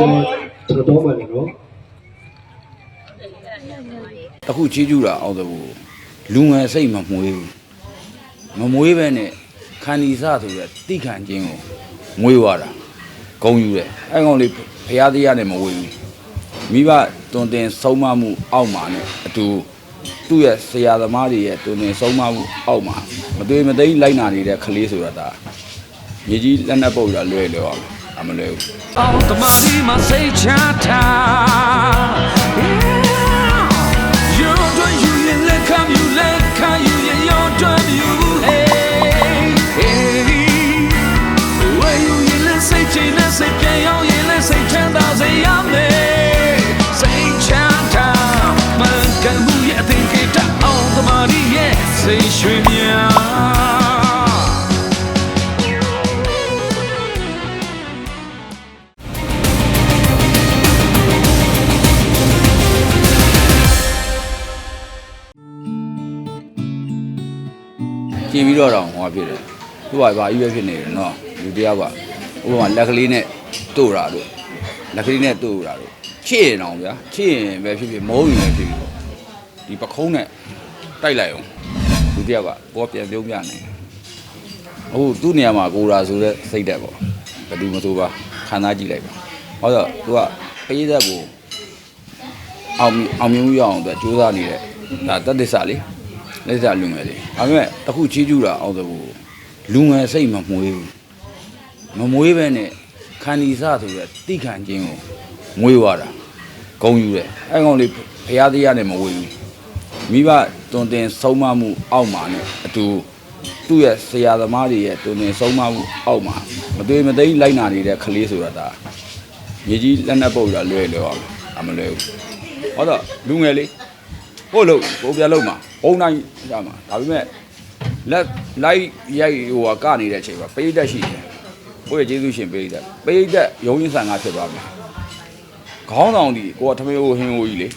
ကျွန်တော်တော့မှလည်းနော်အခုချီးကျူးတာအောင်သဘူလူငယ်စိတ်မမွေးဘူးမမွေးပဲနဲ့ခန္ဒီစဆိုတဲ့တိခန့်ချင်းကိုမွေးသွားတာဂုံယူတယ်အဲ့ကောင်လေးဖရာတရားနဲ့မဝေဘူးမိဘတွင်တင်ဆုံးမမှုအောက်မှာနဲ့အတူသူ့ရဲ့ဆရာသမားတွေရဲ့တွင်တင်ဆုံးမမှုအောက်မှာမသွေးမသိမ်းလိုက်နာနေတဲ့ကလေးဆိုတာဒါမြေကြီးလက်နက်ပုတ်ရလွယ်လွယ်အောင်အ မလွယ်ဘူး On the money, my say chata. ကြည်ပြီးတော့တော့ဟောဖြစ်တယ်သူကဘာကြီးပဲဖြစ်နေတယ်နော်လူတယောက်ကဥပမာလက်ကလေးနဲ့တို့တာတို့လက်ကလေးနဲ့တို့တာတို့ချစ်ရင်အောင်ဗျာချစ်ရင်ပဲဖြစ်ဖြစ်မုန်းရင်ပဲဖြစ်ဖြစ်ပေါ့ဒီပခုံးနဲ့တိုက်လိုက်အောင်လူတယောက်ကဘောပြန်ပြုံးပြနေအခုသူ့နေရာမှာကိုရာဆိုတဲ့စိတ်တက်ပေါ့ဘယ်သူမဆိုပါခံစားကြည့်လိုက်ပါဟောတော့သူကပေးသက်ကိုအောင်မြင်အောင်မြင်မှုရအောင်အတွက်ကြိုးစားနေတဲ့ဒါတသစ္စာလေး လက်စားလူငယ်လေးဒါပေမဲ့တခုချီးကျူးတာအောင်သဘူလူငယ်စိတ်မမွေးဘူးမမွေးပဲနဲ့ခန္ဒီစဆိုတဲ့တိခန့်ချင်းကိုမွေးသွားတာဂုံယူတယ်အဲ့ကောင်လေးဖရာတရားနဲ့မဝေဘူးမိဘတွင်တင်ဆုံးမမှုအောက်မှာနဲ့အတူသူ့ရဲ့ဆရာသမားတွေရဲ့တွင်တင်ဆုံးမမှုအောက်မှာမသွေးမသိမ်းလိုက်နာနေတဲ့ကလေးဆိုတာဒါမြေကြီးလက်နက်ပုတ်ရလွယ်လွယ်အောင်အမလွယ်ဘူးဟောတော့လူငယ်လေးဟုတ်လို့ကိုပြလုံးမှာ ဘုံတိုင်းရမှာဒါပေမဲ့လက်လိုက်ရိုက်ဟိုကကနေတဲ့အချိန်မှာပိတ်သက်ရှိတယ်ကိုယ့်ရဲ့ကျေးဇူးရှင်ပိတ်သက်ပိတ်သက်ရုံရင်းဆန်ကဖြစ်သွားမယ်ခေါင်းဆောင်ဒီကိုကထမင်းဟိုဟင်းဟိုကြီးလေ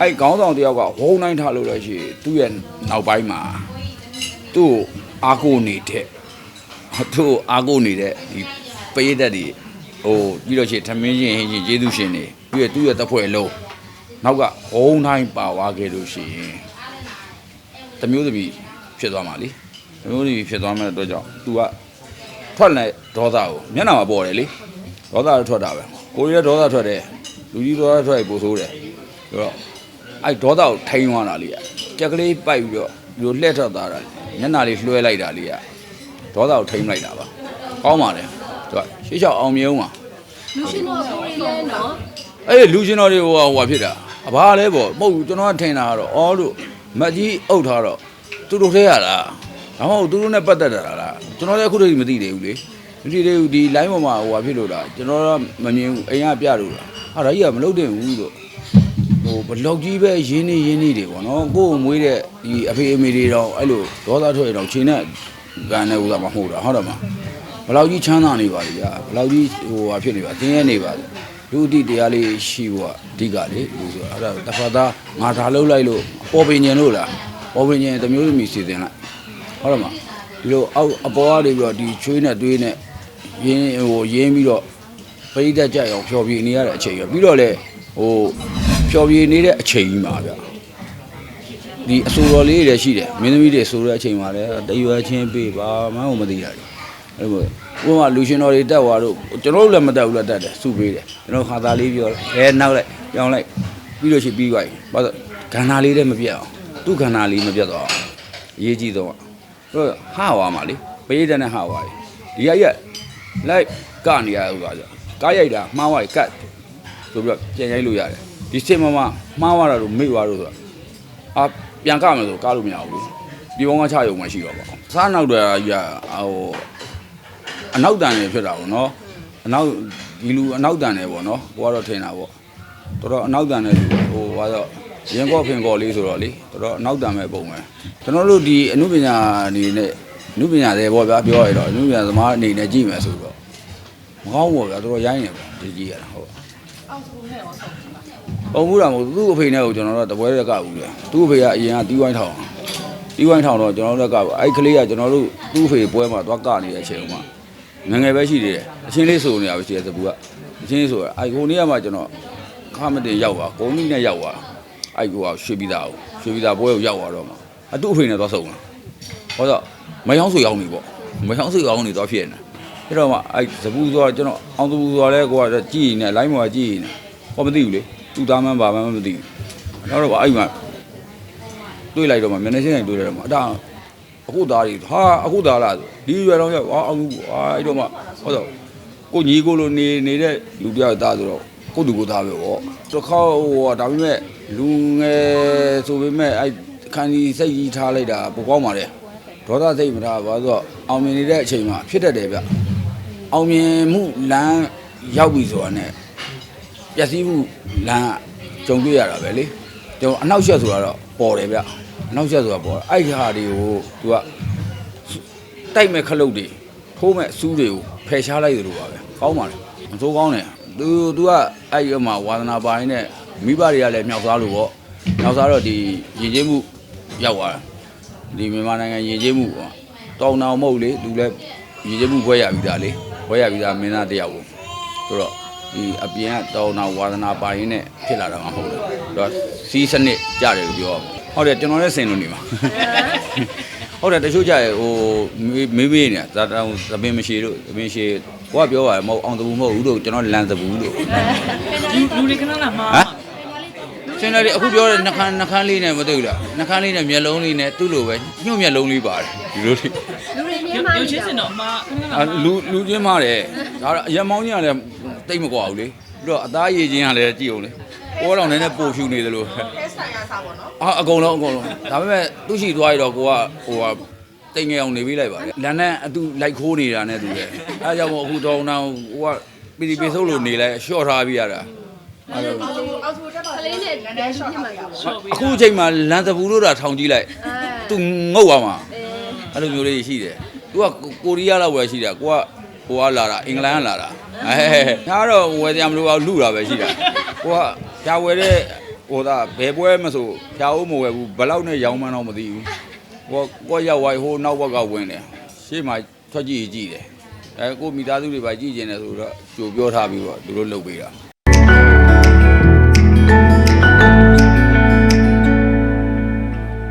အဲ့ခေါင်းဆောင်တယောက်ကဘုံတိုင်းထားလို့လည်းရှိရင်သူ့ရဲ့နောက်ပိုင်းမှာသူ့ကိုအာကိုနေတဲ့သူ့ကိုအာကိုနေတဲ့ဒီပိတ်သက်တွေဟိုပြီးတော့ရှိရင်ထမင်းရှင်ဟင်းရှင်ကျေးဇူးရှင်တွေပြီးရသူ့ရဲ့တပ်ဖွဲ့လုံးနောက်ကဘုံတိုင်းပါသွားခဲ့လို့ရှိရင် တမျိုးသမီးဖြစ်သွားမှာလीတမျိုးသမီးဖြစ်သွားမဲ့အတွက်ကြောင့် तू ကထွက်လိုက်ဒေါသကိုမျက်နှာမှာပေါ်တယ်လေဒေါသထွက်တာပဲကိုရီးယားဒေါသထွက်တယ်လူကြီးဒေါသထွက်ပို့ဆိုးတယ်ဆိုတော့အဲ့ဒေါသကိုထိန်းသွားတာလေကြက်ကလေးပိုက်ပြီးတော့ဒီလိုလှည့်ထွက်သွားတာမျက်နှာလေးလွှဲလိုက်တာလေဒေါသကိုထိန်းလိုက်တာပါကောင်းပါလေသူကရှေ့လျှောက်အောင်မြင်အောင်ပါလူရှင်တော်ဆိုရင်လည်းနော်အဲ့ဒီလူရှင်တော်တွေဟိုဟာဟိုဟာဖြစ်တာအဘာလဲပေါ့မဟုတ်ဘူးကျွန်တော်ကထင်တာကတော့အော်လို့ မတ်ကြီးအုပ်ထားတော့သူတို့ထဲရလားဒါမှမဟုတ်သူတို့နဲ့ပတ်သက်တာလားကျွန်တော်လည်းအခုတည်းမသိသေးဘူးလေမသိသေးဘူးဒီ line ပေါ်မှာဟိုဟာဖြစ်လို့လားကျွန်တော်ကမမြင်ဘူးအိမ်ကပြလို့လားဟာဒါကြီးကမလုပ်တင်ဘူးလို့ဟိုဘလောက်ကြီးပဲရင်းနေရင်းနေတယ်ပေါ့နော်ကိုယ်ကိုမွေးတဲ့ဒီအဖေအမေတွေတော့အဲ့လိုဒေါသထွက်ရတော့ချိန်နဲ့ကန်တဲ့ဥစ္စာမဟုတ်တာဟုတ်တယ်မဘလောက်ကြီးချမ်းသာနေပါလေကြာဘလောက်ကြီးဟိုဟာဖြစ်နေပါတင်းရဲနေပါလေ လူအတိတရားလေးရှိဖို့အဓိကလေလူဆိုအဲ့ဒါတစ်ခါသားငါဒါလှုပ်လိုက်လို့ပေါ်ပင်ញင်လို့လားပေါ်ပင်ញင်တစ်မျိုးသမီးစီစဉ်လိုက်ဟုတ်တယ်မဒီလိုအောက်အပေါ်ကနေပြီးတော့ဒီချွေးနဲ့သွေးနဲ့ရင်းဟိုရင်းပြီးတော့ပိဋကကြက်အောင်ဖျော်ပြနေရတဲ့အချိန်ရပြီးတော့လေဟိုဖျော်ပြနေတဲ့အချိန်ကြီးမှာဗျဒီအဆိုတော်လေးတွေရှိတယ်မင်းသမီးတွေဆိုတဲ့အချိန်မှာလည်းတရွယ်ချင်းပေးပါမှန်းမသိတာလေအဲ့လို ဥပမာလူရှင်တော်တွေတက်သွားတော့ကျွန်တော်တို့လည်းမတက်ဘူးလည်းတက်တယ်စုပေးတယ်ကျွန်တော်ခါသားလေးပြောတယ်အဲနောက်လိုက်ပြောင်းလိုက်ပြီးလို့ရှိပြီးသွားပြီဘာလို့ခန္ဓာလေးလည်းမပြတ်အောင်သူ့ခန္ဓာလေးမပြတ်တော့အောင်အရေးကြီးတော့အဲ့တော့ဟာဝါမှာလေပရိသတ်နဲ့ဟာဝါကြီးဒီကကြီးကလိုက်ကနေရဥပါဆိုကားရိုက်တာမှားသွားပြီကတ်ဆိုပြီးတော့ပြန်ရိုက်လို့ရတယ်ဒီစင်မမမှားသွားတာလို့မေ့သွားလို့ဆိုတာအာပြန်ကမယ်ဆိုကားလို့မရဘူးလေဒီဘုံကချရုံမှရှိတော့ပါစားနောက်တော့ရဟို အနောက်တန်နေဖြစ်တာပေါ့နော်အနောက်ဒီလူအနောက်တန်နေပေါ့နော်ကိုကတော့ထင်တာပေါ့တော်တော်အနောက်တန်နေလူဟိုဘာတော့ရင်ကော့ဖင်ကော့လေးဆိုတော့လေတော်တော်အနောက်တန်မဲ့ပုံပဲကျွန်တော်တို့ဒီအမှုပညာအနေနဲ့အမှုပညာတွေပေါ့ဗျာပြောရတော့အမှုပညာသမားအနေနဲ့ကြည့်မယ်ဆိုတော့မကောင်းဘူးဗျာတော်တော်ရိုင်းနေပေါ့ဒီကြီးရတာဟုတ်အောက်ဆုံးနဲ့ရောဆုံးပါပုံမှုတာမဟုတ်သူ့အဖေနဲ့ကိုကျွန်တော်တို့တပွဲရက်ကဘူးလေသူ့အဖေကအရင်ကတီးဝိုင်းထောင်တီးဝိုင်းထောင်တော့ကျွန်တော်တို့ကဘူးအဲ့ကလေးကကျွန်တော်တို့သူ့အဖေပွဲမှာသွားကနေတဲ့အချိန်မှာ ငယ်ငယ်ပဲရှိသေးတယ်အချင်းလေးဆိုနေတာပဲရှိတယ်သဘူကအချင်းဆိုတာအဲ့ကိုနေ့ကမှကျွန်တော်ခမတင်ရောက်သွားကိုနီးနဲ့ရောက်သွားအဲ့ကိုကရွှေပြည်သားကိုရွှေပြည်သားပွဲကိုရောက်သွားတော့မှအတူအဖေနဲ့သွားဆုံလာဟောတော့မယောင်းဆိုရောက်နေပေါ့မယောင်းဆိုရောက်နေတော့ဖြစ်နေအဲ့တော့မှအဲ့ဇပူဆိုတာကျွန်တော်အောင်ဇပူဆိုတာလဲကိုကကြည်နေလိုင်းမော်ကြည်နေဟောမသိဘူးလေသူသားမှန်းပါမှန်းမသိဘူးနောက်တော့အဲ့မှာတွေးလိုက်တော့မှမျက်နှာချင်းတိုင်းတွေးလိုက်တော့မှအတား အခုသားတွေဟာအခုသားလားဒီရွယ်တော့ရောက်ဟာအောင်ဟာအဲ့တော့မှဟောတော့ကိုညီကိုလိုနေနေတဲ့လူတယောက်သားဆိုတော့ကိုသူကိုသားပဲပေါ့တစ်ခေါက်ဟိုဒါပေမဲ့လူငယ်ဆိုပေမဲ့အဲ့ခန်းကြီးစိတ်ကြီးထားလိုက်တာပိုကောင်းပါလေဒေါသစိတ်မထားပါဆိုတော့အောင်မြင်နေတဲ့အချိန်မှာဖြစ်တတ်တယ်ဗျအောင်မြင်မှုလမ်းရောက်ပြီဆိုတာ ਨੇ ပျက်စီးမှုလမ်းကြုံတွေ့ရတာပဲလေကျွန်တော်အနောက်ရှက်ဆိုတာတော့ပေါ်တယ်ဗျ အနောက်ရှက်ဆိုတာပေါ်တယ်အဲ့ဒီဟာတွေကိုသူကတိုက်မဲ့ခလုတ်တွေထိုးမဲ့စူးတွေကိုဖယ်ရှားလိုက်သလိုပါပဲကောင်းပါလေမစိုးကောင်းတယ်သူသူကအဲ့ဒီမှာဝါသနာပိုင်းနဲ့မိဘတွေကလည်းမြောက်သားလို့ပေါ့မြောက်သားတော့ဒီရည်ကြီးမှုရောက်သွားတာဒီမြန်မာနိုင်ငံရည်ကြီးမှုပေါ့တောင်းတောင်မဟုတ်လေသူလည်းရည်ကြီးမှုဘွဲရပြီးသားလေဘွဲရပြီးသားမင်းသားတယောက်ကိုဆိုတော့ဒီအပြင်ကတောင်းတောင်ဝါသနာပိုင်းနဲ့ဖြစ်လာတာမှမဟုတ်ဘူးတော့စီးစနစ်ကြတယ်လို့ပြော ဟုတ်တယ်ကျွန်တော်လည်းစင်လို့နေမှာဟုတ်တယ်တချို့ကြရဟိုမေးမေးနေတာဇာတောင်သပင်မရှိတို့သပင်ရှိကိုကပြောပါတယ်မဟုတ်အောင်တဘူးမဟုတ်ဘူးလို့ကျွန်တော်လန်တဘူးလို့လူလူတွေကနလာမှာဟမ်စင်တယ်လေအခုပြောတဲ့နှခမ်းနှခမ်းလေးနဲ့မသိဘူးလားနှခမ်းလေးနဲ့မျက်လုံးလေးနဲ့သူ့လိုပဲညှို့မျက်လုံးလေးပါတယ်ဒီလိုလေးလူတွေမြင်ရုပ်မှရုပ်နေချင်းစင်တော့အမခဏခဏအာလူလူချင်းမာတယ်ဒါတော့အရက်မောင်းကြီးကလည်းတိတ်မကွာဘူးလေပြီးတော့အသားရည်ချင်းကလည်းကြည့်အောင်လေကိုကတော့နည်းနည်းပိုဖြူနေသလိုတက် ဆိုင်ရစားပေါ့နော်အာအကုန်လုံးအကုန်လုံးဒါပေမဲ့သူ့ရှိသွားရတော့ကိုကဟိုကတိတ်ငယ်အောင်နေပြီးလိုက်ပါလေလန်နဲ့အတူလိုက်ခိုးနေတာနဲ့တူတယ်အဲဒါကြောင့်မို့အခုတောင်းတောင်းဟိုကပီတီပီဆုပ်လို့နေလဲရှော့ထားပြီးရတာအဲဒါအောက်သူတက်ပါကလေးနဲ့လမ်းရှော့ထားရပါဆော့ပြီးအခုအချိန်မှာလန်သဘူးလို့တာထောင်ကြည့်လိုက်အဲသူငုတ်သွားမှာအဲ့လိုမျိုးလေးရှိတယ်သူကကိုရီးယားလောက်ပဲရှိတာကိုကဟိုကလာတာအင်္ဂလန်ကလာတာအဲဒါတော့ဝယ်ကြမလို့အောင်လူတာပဲရှိတာကိုကဖြာဝယ်တဲ့ ဟိုဒါဘယ်ပွဲမဆိုဖြာဦးမဝယ်ဘူးဘယ်လောက်နဲ့ရောင်းမှန်းတော့မသိဘူးကိုကိုရောက်ဝိုင်ဟိုနောက်ဘက်ကဝင်တယ်ရှေ့မှာထွက်ကြည့်ကြည့်တယ်အဲကိုမိသားစုတွေပါကြည့်ကျင်တယ်ဆိုတော့ကြိုပြောထားပြီးတော့သူတို့လုပ်ပေးတာ